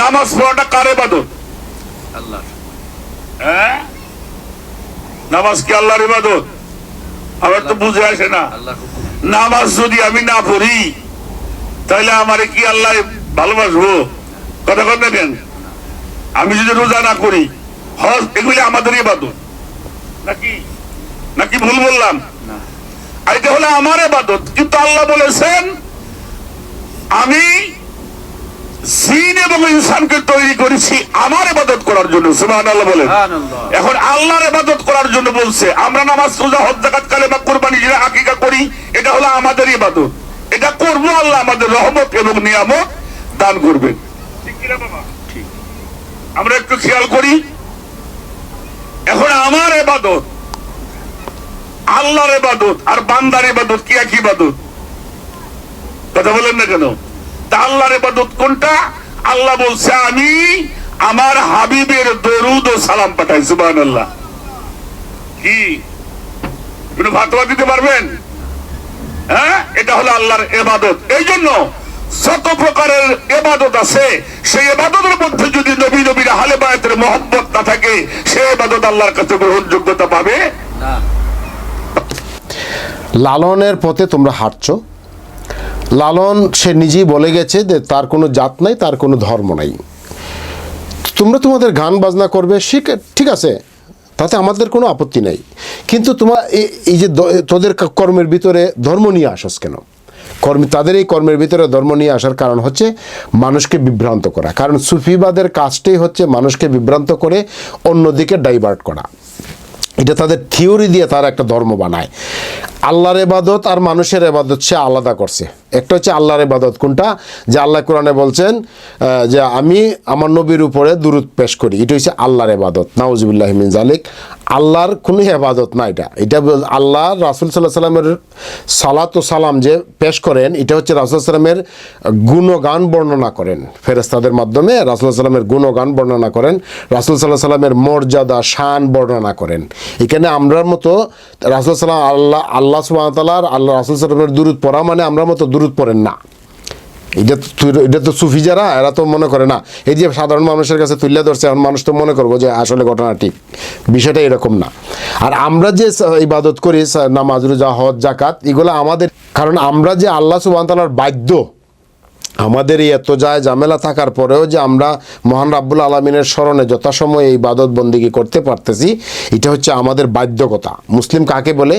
নামাজ পড়াটা কার ইবাদত? আল্লাহ হ্যাঁ? নামাজ কি আল্লাহর ইবাদত? আমার তো বুঝে আসে না। নামাজ যদি আমি না পড়ি তাহলে আমারে কি আল্লাহ ভালোবাসবো? কথা কথা কেন? আমি যদি রোজা না করি হজ এগুলি আমাদের ইবাদত। নাকি? নাকি ভুল বললাম? এটা হলো আমার ইবাদত। কিন্তু আল্লাহ বলেছেন আমি জিন এবং ইনসানকে তৈরি করেছি আমার ইবাদত করার জন্য সুবহানাল্লাহ বলেন। এখন আল্লাহর ইবাদত করার জন্য বলছে আমরা নামাজ রোজা হজ জাকাত কালে বা কুরবানি যেটা আকিকা করি এটা হলো আমাদের ইবাদত। এটা করব আল্লাহ আমাদের রহমত এবং নিয়ামত দান করবেন। ঠিক কিনা বাবা? আমরা একটু খেয়াল করি এখন আমার এবাদত আল্লাহর এবাদত আর বান্দার এবাদত কি এক ইবাদত? কথা বলেন না কেন? আল্লাহর এবাদত কোনটা? আল্লাহ বলছে, আমি আমার হাবিবের দরুদ ও সালাম পাঠাই সুবাহ আল্লাহ কি? কোনো ফাতোয়া দিতে পারবেন? হ্যাঁ? এটা হলো আল্লাহর এবাদত এই জন্য যত প্রকারের এবাদত আছে, সেই এবাদতের মধ্যে যদি নবী নবীর হালে বায়াতের মহব্বত না থাকে, সে এবাদত আল্লাহর কাছে গ্রহণযোগ্যতা পাবে না। লালনের পথে তোমরা হাঁটছো। লালন সে নিজেই বলে গেছে যে তার কোনো জাত নাই, তার কোনো ধর্ম নাই। তোমরা তোমাদের গান বাজনা করবে ঠিক ঠিক আছে, তাতে আমাদের কোনো আপত্তি নাই। কিন্তু তোমার এই যে তোদের কর্মের ভিতরে ধর্ম নিয়ে আসস কেন? কর্ম তাদের এই কর্মের ভিতরে ধর্ম নিয়ে আসার কারণ হচ্ছে মানুষকে বিভ্রান্ত করা। কারণ সুফিবাদের কাজটাই হচ্ছে মানুষকে বিভ্রান্ত করে অন্যদিকে ডাইভার্ট করা। এটা তাদের থিওরি দিয়ে তারা একটা ধর্ম বানায়। আল্লাহর এবাদত আর মানুষের এবাদত সে আলাদা করছে। একটা হচ্ছে আল্লাহর এবাদত কোনটা? যে আল্লাহ কোরআনে বলছেন যে আমি আমার নবীর উপরে দুরুদ পেশ করি। এটা হচ্ছে আল্লাহর এবাদত নাউজুবিল্লাহ মিন জালিক আল্লাহর কোনো এবাদত না এটা। এটা আল্লাহ রাসুল সাল্লাহ সাল্লামের সালাত ও সালাম যে পেশ করেন, এটা হচ্ছে রাসুল সাল্লামের গুণগান বর্ণনা করেন। ফেরেস্তাদের মাধ্যমে রাসুল সাল্লামের গুণগান বর্ণনা করেন। রাসুল সাল্লাহ সাল্লামের মর্যাদা, শান বর্ণনা করেন। এখানে আমরার মতো রাসুল সাল্লাম আল্লাহ আল্লাহ সুবাহতালার আল্লাহ রাসুল সালামের দূরত পড়া মানে আমরা মতো দূরত পড়েন না। এটা তো এটা তো সুফি যারা, এরা তো মনে করে না। এই যে সাধারণ মানুষের কাছে তুলে ধরছে, এখন মানুষ তো মনে করব যে আসলে ঘটনা ঠিক। বিষয়টা এরকম না। আর আমরা যে ইবাদত করি নামাজ, রোজা, হজ জাকাত এগুলো আমাদের কারণ আমরা যে আল্লাহ সুবাহতালার বাধ্য আমাদের এই এত যায় ঝামেলা থাকার পরেও যে আমরা মহান রাব্বুল আলমিনের স্মরণে যথাসময় এই বাদত বন্দিগি করতে পারতেছি, এটা হচ্ছে আমাদের বাধ্যকতা। মুসলিম কাকে বলে?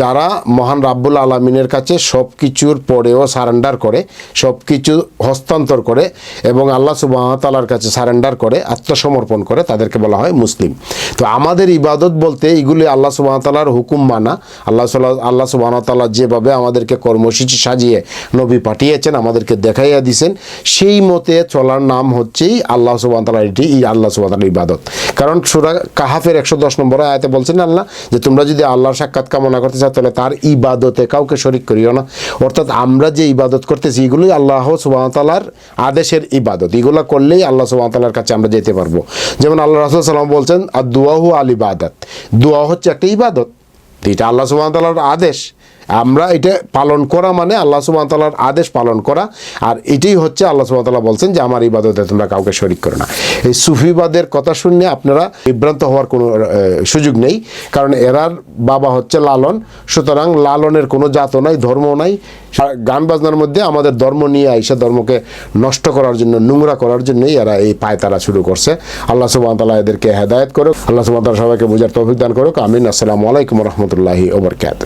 যারা মহান রাব্বুল আলমিনের কাছে সব কিছুর পরেও সারেন্ডার করে সব কিছু হস্তান্তর করে এবং আল্লাহ সুবাহতালার কাছে সারেন্ডার করে, আত্মসমর্পণ করে, তাদেরকে বলা হয় মুসলিম। তো আমাদের ইবাদত বলতে এগুলি আল্লাহ সুবাহতালার হুকুম মানা। আল্লাহ আল্লাহ সুবাহতাল্লাহ যেভাবে আমাদেরকে কর্মসূচি সাজিয়ে নবী পাঠিয়েছেন, আমাদেরকে দেখাইয়া দিছেন, সেই মতে চলার নাম হচ্ছেই আল্লাহ সুবাহতাল্লাহ এটি, এই আল্লাহ সুবাহতাল্লাহ ইবাদত। কারণ সুরা কাহাফের একশো দশ নম্বর আয়াতে বলছেন, আল্লাহ, যে তোমরা যদি আল্লাহর সাক্ষাৎ কামনা করতে চাও, তাহলে তার ইবাদতে কাউকে শরিক করিও না। অর্থাৎ আমরা যে ইবাদত করতেছি, এগুলোই আল্লাহ সুবাহতালার আদেশের ইবাদত। এগুলো করলেই আল্লাহ সুবাহতালার কাছে আমরা যেতে পারব। যেমন আল্লাহ রাসুল সাল্লাম বলছেন আর দুয়াহু আল ইবাদত দোয়া হচ্ছে একটা ইবাদত। এটা আল্লাহ সুবাহতালার আদেশ। আমরা এটা পালন করা মানে আল্লাহ সুবাহতালার আদেশ পালন করা। আর এটাই হচ্ছে আল্লাহ সুবাহতাল্লাহ বলছেন যে, আমার ইবাদতে তোমরা কাউকে শরিক করো না। এই সুফিবাদের কথা শুনে আপনারা বিভ্রান্ত হওয়ার কোনো সুযোগ নেই। কারণ এরার বাবা হচ্ছে লালন। সুতরাং লালনের কোনো জাতও নাই ধর্ম নাই। গান বাজনার মধ্যে আমাদের ধর্ম নিয়ে আইসা ধর্মকে নষ্ট করার জন্য, নোংরা করার জন্যই এরা এই পায়তারা শুরু করছে। আল্লাহ সুবাহতাল্লাহ এদেরকে হেদায়ত করুক। আল্লাহ সুবাহতাল্লাহ সবাইকে বোঝার তৌফিক করুক। আমিন। আসসালামু আলাইকুম রহমতুল্লাহি ওবরকাত